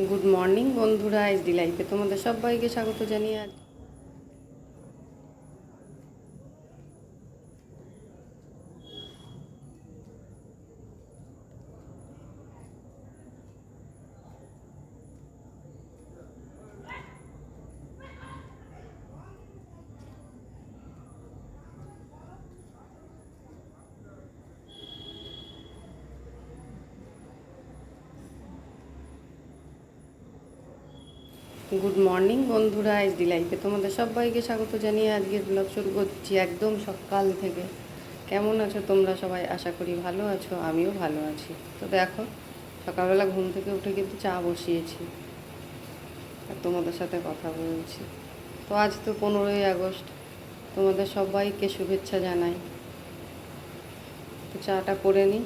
Good morning বন্ধুরা SD লাইফে তোমাদের সবাইকে স্বাগত জানিয়ে আজ গুড মর্নিং বন্ধুরা এসডি লাইফে তোমাদের সবাইকে স্বাগত জানিয়ে আজকের ব্লগ শুরু করছি একদম সকাল থেকে। কেমন আছো তোমরা সবাই? আশা করি ভালো আছো, আমিও ভালো আছি। তো দেখো, সকালবেলা ঘুম থেকে উঠে কিন্তু চা বসিয়েছি। আর তোমাদের সাথে কথা বলছি। তো আজ তো পনেরোই আগস্ট, তোমাদের সবাইকে শুভেচ্ছা জানাই। তো চাটা করে নিই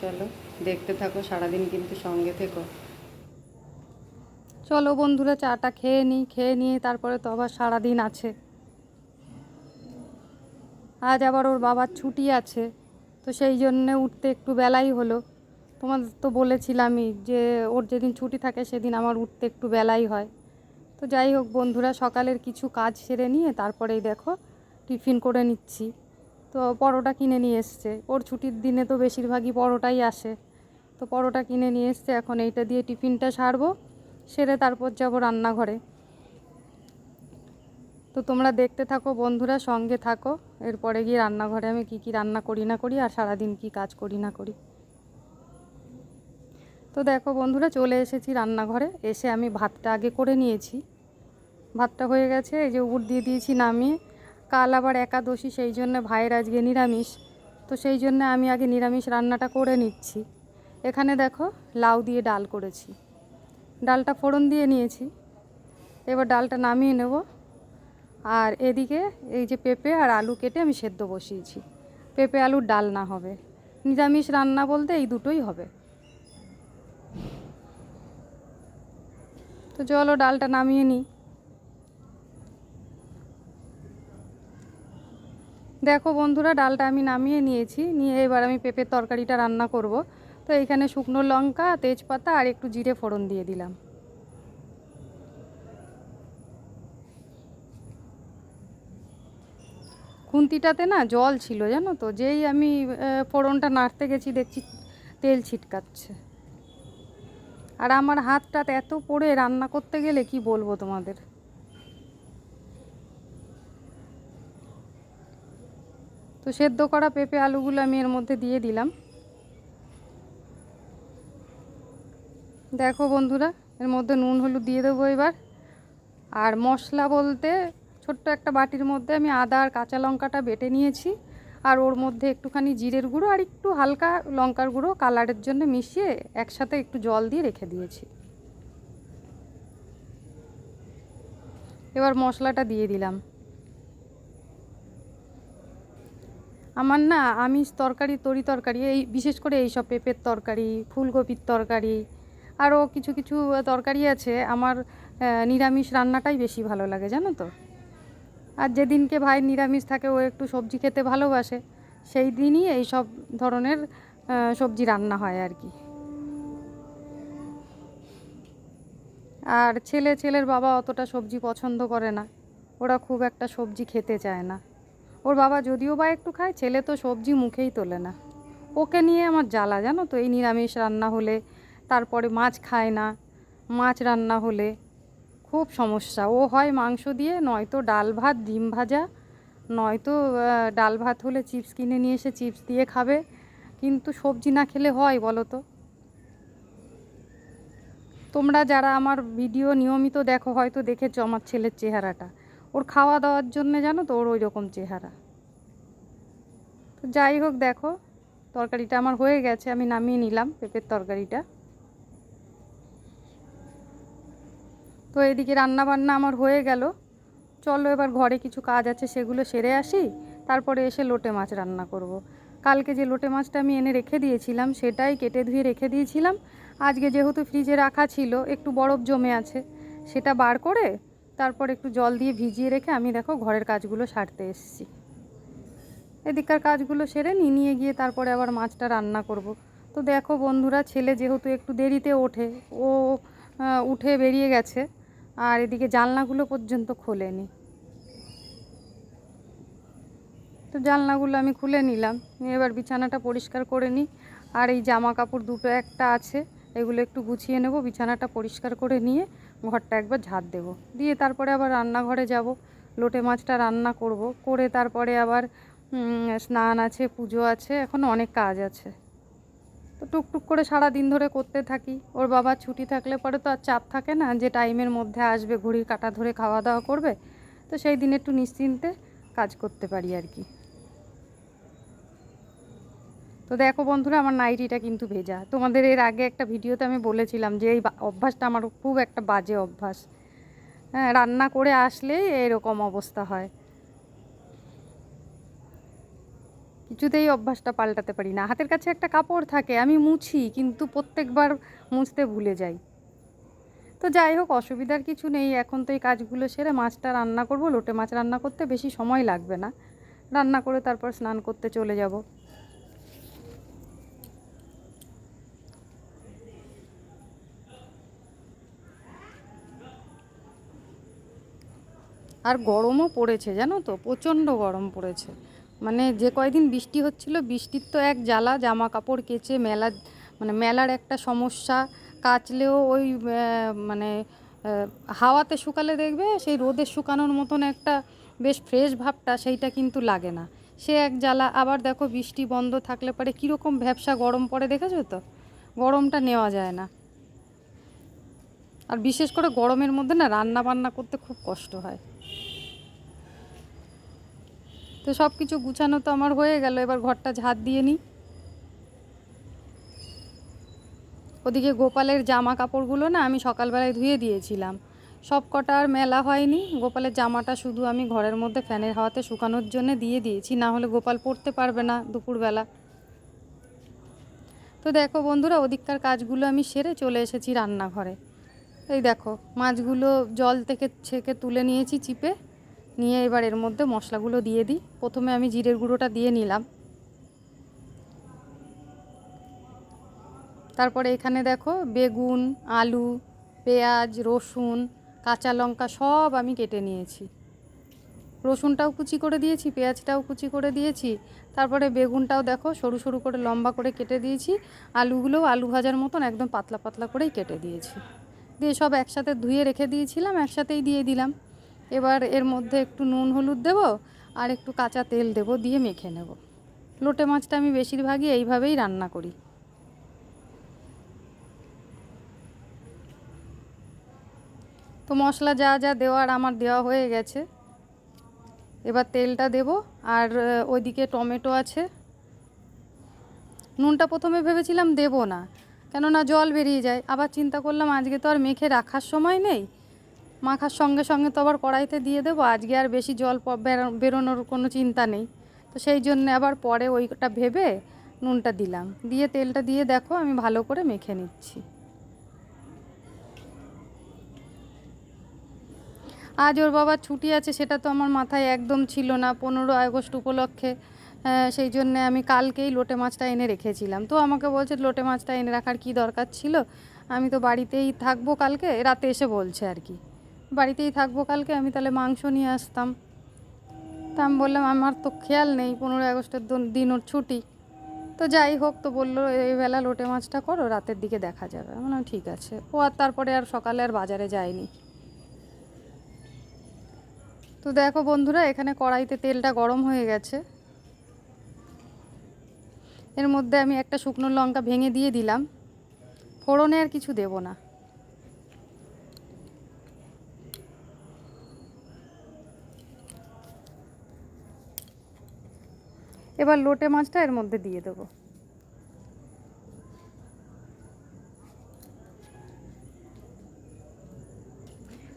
চলো দেখতে থাকো, সারাদিন কিন্তু সঙ্গে থেকো। চলো বন্ধুরা, চাটা খেয়ে নিই, খেয়ে নিয়ে তারপরে তো আবার সারাদিন আছে। আজ আবার ওর বাবার ছুটি আছে, তো সেই জন্যে উঠতে একটু বেলাই হলো। তোমাদের তো বলেছিলামই যে ওর যেদিন ছুটি থাকে সেদিন আমার উঠতে একটু বেলাই হয়। তো যাই হোক বন্ধুরা, সকালের কিছু কাজ সেরে নিয়ে তারপরেই দেখো টিফিন করে নিচ্ছি। তো পরোটা কিনে নিয়ে এসছে। ওর ছুটির দিনে তো বেশিরভাগই পরোটাই আসে। তো পরোটা কিনে নিয়ে এসছে, এখন এইটা দিয়ে টিফিনটা সারবো। সেরে তারপর যাব রান্নাঘরে। তো তোমরা দেখতে থাকো, বন্ধুরা সঙ্গে থাকো। এরপরে গিয়ে রান্নাঘরে আমি কি কি রান্না করি না করি আর সারাদিন কি কাজ করি না করি। তো দেখো বন্ধুরা, চলে এসেছি রান্নাঘরে। এসে আমি ভাতটা আগে করে নিয়েছি। ভাতটা হয়ে গেছে, এই যে উপর দিয়ে দিয়েছি নামিয়ে। কাল আবার একাদশী, সেই জন্য ভাইয়ের আজকে নিরামিষ। তো সেই জন্য আমি আগে নিরামিষ রান্নাটা করে নিচ্ছি। এখানে দেখো লাউ দিয়ে ডাল করেছি। ডালটা ফোড়ন দিয়ে নিয়েছি। এবার ডালটা নামিয়ে নেব। আর এদিকে এই যে পেঁপে আর আলু কেটে আমি সেদ্ধ বসিয়েছি। পেঁপে আলুর ডাল না হবে। নিরামিষ রান্না বলতে এই দুটোই হবে। তো চলো ডালটা নামিয়ে নিই। দেখো বন্ধুরা, ডালটা আমি নামিয়ে নিয়েছি। নিয়ে এবার আমি পেঁপের তরকারিটা রান্না করব। তো এখানে শুকনো লঙ্কা, তেজপাতা আর একটু জিরে ফোড়ন দিয়ে দিলাম। খুন্তিটাতে না জল ছিল, জানো তো? যেই আমি ফোড়নটা নাড়তে গেছি, দেখছি তেল ছিটকাচ্ছে। আর আমার হাতটা এত পড়ে, রান্না করতে গেলে কি বলব তোমাদের? তো সেদ্ধ করা পেঁপে আলুগুলো আমি এর মধ্যে দিয়ে দিলাম। দেখো বন্ধুরা, এর মধ্যে নুন, হলুদ দিয়ে দেবো এবার। আর মশলা বলতে ছোট্ট একটা বাটির মধ্যে আমি আদা আর কাঁচা লঙ্কাটা বেটে নিয়েছি। আর ওর মধ্যে একটুখানি জিরের গুঁড়ো আর একটু হালকা লঙ্কার গুঁড়ো কালারের জন্য মিশিয়ে একসাথে একটু জল দিয়ে রেখে দিয়েছি। এবার মশলাটা দিয়ে দিলাম। আমার না আমিষ তরকারি, তরি তরকারি, এই বিশেষ করে এই সব পেঁপের তরকারি, ফুলকপির তরকারি আরও কিছু কিছু তরকারি আছে। আমার নিরামিষ রান্নাটাই বেশি ভালো লাগে, জানো তো? আর যেদিনকে ভাই নিরামিষ থাকে, ও একটু সবজি খেতে ভালোবাসে, সেই দিনই এই সব ধরনের সবজি রান্না হয় আর কি। আর ছেলে, ছেলের বাবা অতটা সবজি পছন্দ করে না। ওরা খুব একটা সবজি খেতে চায় না। ওর বাবা যদিও বা একটু খায়, ছেলে তো সবজি মুখেই তোলে না। ওকে নিয়ে আমার জ্বালা, জানো তো? এই নিরামিষ রান্না হলে তারপরে মাছ খায় না, মাছ রান্না হলে খুব সমস্যা। ও হয় মাংস দিয়ে, নয়তো ডাল ভাত, ডিম ভাজা, নয়তো ডাল ভাত হলে চিপস কিনে নিয়ে এসে চিপস দিয়ে খাবে। কিন্তু সবজি না খেলে হয় বলো তো? তোমরা যারা আমার ভিডিও নিয়মিত দেখো, হয়তো দেখেছ আমার ছেলের চেহারাটা। ওর খাওয়া দাওয়ার জন্য জানো তো, ওর ওই রকম চেহারা। তো যাই হোক, দেখো, তরকারিটা আমার হয়ে গেছে, আমি নামিয়ে নিলাম পেঁপের তরকারিটা। তো এদিকে রান্না বান্না আমার হয়ে গেল। চলো এবার ঘরে কিছু কাজ আছে, সেগুলো সেরে আসি। তারপরে এসে লোটে মাছ রান্না করব। কালকে যে লোটে মাছটা আমি এনে রেখে দিয়েছিলাম, সেটাই কেটে ধুয়ে রেখে দিয়েছিলাম। আজকে যেহেতু ফ্রিজে রাখা ছিল, একটু বরফ জমে আছে, সেটা বার করে তারপর একটু জল দিয়ে ভিজিয়ে রেখে আমি দেখো ঘরের কাজগুলো সারতে এসেছি। এদিককার কাজগুলো সেরে নিয়ে নিয়ে গিয়ে তারপরে আবার মাছটা রান্না করব। তো দেখো বন্ধুরা, ছেলে যেহেতু একটু দেরিতে ওঠে, ও উঠে বেরিয়ে গেছে। আর এদিকে জানলাগুলো পর্যন্ত খোলেনি। তো জানলাগুলো আমি খুলে নিলাম। এবার বিছানাটা পরিষ্কার করে নিই। আর এই জামা কাপড় দুটো একটা আছে, এগুলো একটু গুছিয়ে নেব। বিছানাটা পরিষ্কার করে নিয়ে ঘরটা একবার ঝাড় দেব। দিয়ে তারপরে আবার রান্নাঘরে যাব। লোটে মাছটা রান্না করব। করে তারপরে আবার স্নান আছে, পুজো আছে, এখন অনেক কাজ আছে। তো টুকটুক করে সারা দিন ধরে করতে থাকি। ওর বাবা ছুটি থাকলে পরে তো আর চাপ থাকে না যে টাইমের মধ্যে আসবে, ঘড়ির কাটা ধরে খাওয়া দাওয়া করবে। তো সেই দিন একটু নিশ্চিন্তে কাজ করতে পারি আর কি। তো দেখো বন্ধুরা, আমার নাইটিটা কিন্তু ভেজা। তোমাদের এর আগে একটা ভিডিওতে আমি বলেছিলাম যে এই অভ্যাসটা আমার খুব একটা বাজে অভ্যাস। হ্যাঁ রান্না করে আসলেই এরকম অবস্থা হয়। কিছুতেই অভ্যাসটা পাল্টাতে পারি না। হাতের কাছে একটা কাপড় থাকে, আমি মুছি, কিন্তু প্রত্যেকবার মুছতে ভুলে যাই। তো যাই হোক, অসুবিধার কিছু নেই, এখন তো এই কাজগুলো সেরে মাছটা রান্না করব। লোটে মাছ রান্না করতে বেশি সময় লাগবে না। রান্না করে তারপর স্নান করতে চলে যাব। আর গরমও পড়েছে, জানো তো? প্রচণ্ড গরম পড়েছে। মানে যে কয়দিন বৃষ্টি হচ্ছিল, বৃষ্টির তো এক জ্বালা জামা কাপড় কেচে মেলা মানে মেলার একটা সমস্যা, কাচলেও ওই মানে হাওয়াতে শুকালে দেখবে সেই রোদে শুকানোর মতন একটা বেশ ফ্রেশ ভাবটা সেইটা কিন্তু লাগে না। সে এক জ্বালা, আবার দেখো বৃষ্টি বন্ধ থাকলে পরে কীরকম ভ্যাবসা গরম পড়ে দেখেছ তো? গরমটা নেওয়া যায় না। আর বিশেষ করে গরমের মধ্যে না রান্না বান্না করতে খুব কষ্ট হয়। তো সব কিছু গুছানো তো আমার হয়ে গেল, এবার ঘরটা ঝাড় দিয়ে নিই। ওদিকে গোপালের জামা কাপড়গুলো না আমি সকালবেলায় ধুয়ে দিয়েছিলাম। সব কটা আর মেলা হয়নি, গোপালের জামাটা শুধু আমি ঘরের মধ্যে ফ্যানের হাওয়াতে শুকানোর জন্য দিয়ে দিয়েছি, না হলে গোপাল পরতে পারবে না দুপুরবেলা। তো দেখো বন্ধুরা, ওদিককার কাজগুলো আমি সেরে চলে এসেছি রান্নাঘরে। এই দেখো, মাছগুলো জল থেকে ছেঁকে তুলে নিয়েছি চিপে। নিয়ে এবার এর মধ্যে মশলাগুলো দিয়ে দিই। প্রথমে আমি জিরের গুঁড়োটা দিয়ে নিলাম। তারপরে এখানে দেখো বেগুন, আলু, পেঁয়াজ, রসুন, কাঁচা লঙ্কা সব আমি কেটে নিয়েছি। রসুনটাও কুচি করে দিয়েছি, পেঁয়াজটাও কুচি করে দিয়েছি। তারপরে বেগুনটাও দেখো সরু সরু করে লম্বা করে কেটে দিয়েছি। আলুগুলোও আলু ভাজার মতন একদম পাতলা পাতলা করেই কেটে দিয়েছি। দিয়ে সব একসাথে ধুয়ে রেখে দিয়েছিলাম, একসাথেই দিয়ে দিলাম। এবার এর মধ্যে একটু নুন, হলুদ দেবো আর একটু কাঁচা তেল দেবো, দিয়ে মেখে নেব। লোটে মাছটা আমি বেশিরভাগই এইভাবেই রান্না করি। তো মশলা যা যা দেওয়ার আমার দেওয়া হয়ে গেছে। এবার তেলটা দেব আর ওইদিকে টমেটো আছে। নুনটা প্রথমে ভেবেছিলাম দেব না, কেননা জল বেরিয়ে যায়। আবার চিন্তা করলাম আজকে তো আর মেখে রাখার সময় নেই। মাখার সঙ্গে সঙ্গে তো আবার কড়াইতে দিয়ে দেবো। আজকে আর বেশি জল বেরো- বেরোনোর কোনো চিন্তা নেই। তো সেই জন্য আবার পরে ওইটা ভেবে নুনটা দিলাম। দিয়ে তেলটা দিয়ে দেখো, আমি ভালো করে মেখে নিচ্ছি। আজ ওর বাবার ছুটি আছে, সেটা তো আমার মাথায় একদম ছিল না পনেরো আগস্ট উপলক্ষে। সেই জন্য আমি কালকেই লোটে মাছটা এনে রেখেছিলাম। তো আমাকে বলছে, লোটে মাছটা এনে রাখার কি দরকার ছিল? আমি তো বাড়িতেই থাকব কালকে, রাতে এসে বলছে আর কি। বাড়িতেই থাকব কালকে, আমি তাহলে মাংস নিয়ে আসতাম। তা আমি বললাম, আমার তো খেয়াল নেই, পনেরোই আগস্টের দন- ওর ছুটি। তো যাই হোক, তো বলল, এই বেলা লোটে মাছটা করো, রাতের দিকে দেখা যাবে। আমি বললাম, ঠিক আছে। ও আর তারপরে আর সকালে আর বাজারে যায়নি। তো দেখো বন্ধুরা, এখানে কড়াইতে তেলটা গরম হয়ে গেছে। এর মধ্যে আমি একটা শুকনো লঙ্কা ভেঙে দিয়ে দিলাম। ফোড়নে আর কিছু দেব না। এবার লোটে মাছটা এর মধ্যে দিয়ে দেবো।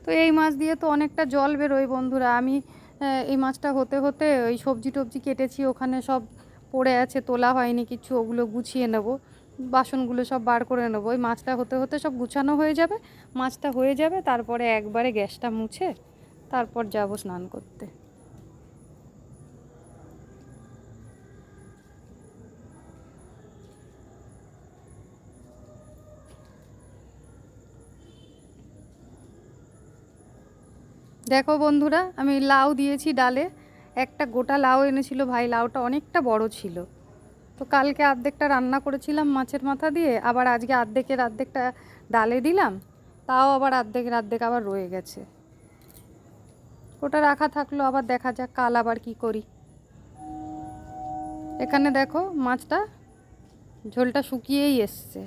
তো এই মাছ দিয়ে তো অনেকটা জল বেরোয় বন্ধুরা। আমি এই মাছটা হতে হতে ওই সবজি টবজি কেটেছি, ওখানে সব পড়ে আছে, তোলা হয়নি কিছু, ওগুলো গুছিয়ে নেব। বাসনগুলো সব বার করে নেব। ওই মাছটা হতে হতে সব গুছানো হয়ে যাবে, মাছটা হয়ে যাবে, তারপরে একবারে গ্যাসটা মুছে, তারপর যাব স্নান করতে। দেখো বন্ধুরা, আমি লাউ দিয়েছি ডালে। একটা গোটা লাউ এনেছিল ভাই, লাউটা অনেকটা বড় ছিল। তো কালকে আর্ধেকটা রান্না করেছিলাম মাছের মাথা দিয়ে, আবার আজকে অর্ধেকের অর্ধেকটা ডালে দিলাম, তাও আবার অর্ধেকের অর্ধেক আবার রয়ে গেছে। ওটা রাখা থাকল, আবার দেখা যাক কাল আবার কি করি। এখানে দেখো মাছটা ঝোলটা শুকিয়েই এসছে।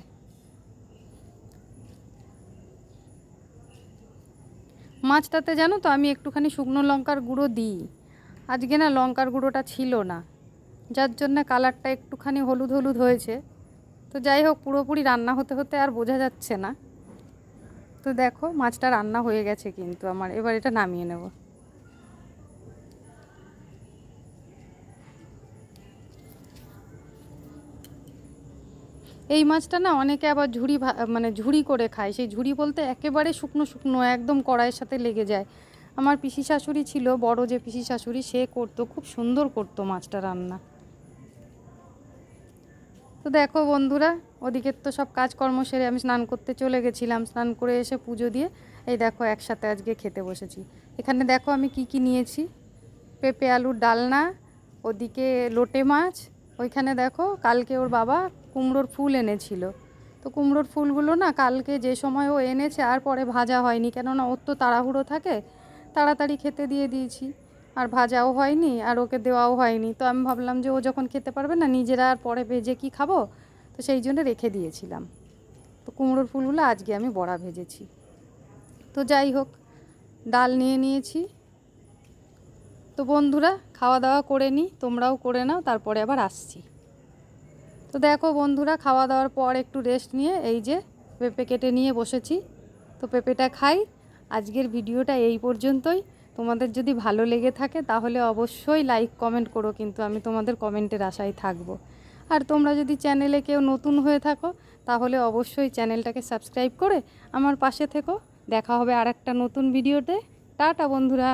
মাছটাতে জানো তো আমি একটুখানি শুকনো লঙ্কার গুঁড়ো দিই। আজকে না লঙ্কার গুঁড়োটা ছিল না। যার জন্য কালারটা একটুখানি হলুদ হলুদ হয়েছে। তো যাই হোক, পুরোপুরি রান্না হতে হতে আর বোঝা যাচ্ছে না। তো দেখো, মাছটা রান্না হয়ে গেছে কিন্তু আমার। এবার এটা নামিয়ে নেব। এই মাছটা না অনেকে আবার ঝুড়ি মানে ঝুড়ি করে খায়। সেই ঝুড়ি বলতে একেবারে শুকনো শুকনো, একদম কড়াইয়ের সাথে লেগে যায়। আমার পিসি শাশুড়ি ছিল, বড় যে পিসি শাশুড়ি, সে করতো, খুব সুন্দর করতো মাছটা রান্না। তো দেখো বন্ধুরা ওদিকে তো সব কাজকর্ম সেরে আমি স্নান করতে চলে গেছিলাম। স্নান করে এসে পুজো দিয়ে, এই দেখো একসাথে আজকে খেতে বসেছি। এখানে দেখো আমি কি কি নিয়েছি। পেঁপে আলুর ডালনা, ওদিকে লোটে মাছ, ওইখানে দেখো কালকে ওর বাবা কুমড়োর ফুল এনেছিল। তো কুমড়োর ফুলগুলো না কালকে যে সময় ও এনেছে আর পরে ভাজা হয়নি। কেননা ওর তো তাড়াহুড়ো থাকে, তাড়াতাড়ি খেতে দিয়ে দিয়েছি। আর ভাজাও হয়নি আর ওকে দেওয়াও হয়নি। তো আমি ভাবলাম যে ও যখন খেতে পারবে না, নিজেরা আর পরে ভেজে কি খাব? তো সেই জন্য রেখে দিয়েছিলাম। তো কুমড়োর ফুলগুলো আজকে আমি বড়া ভেজেছি। তো যাই হোক, ডাল নিয়ে নিয়েছি। তো বন্ধুরা, খাওয়া দাওয়া করে নিই, তোমরাও করে নাও, তারপরে আবার আসছি। তো দেখো বন্ধুরা খাওয়া দাওয়ার পর একটু রেস্ট নিয়ে এই যে পেঁপে কেটে নিয়ে বসেছি। তো পেঁপেটা খাই। আজকের ভিডিওটা এই পর্যন্তই। তোমাদের যদি ভালো লেগে থাকে তাহলে অবশ্যই লাইক কমেন্ট করো, কিন্তু আমি তোমাদের কমেন্টের আশায় থাকব। আর তোমরা যদি চ্যানেলে কেউ নতুন হয়ে থাকো, তাহলে অবশ্যই চ্যানেলটাকে সাবস্ক্রাইব করে আমার পাশে থেকো। দেখা হবে আর একটা নতুন ভিডিওতে। টাটা বন্ধুরা!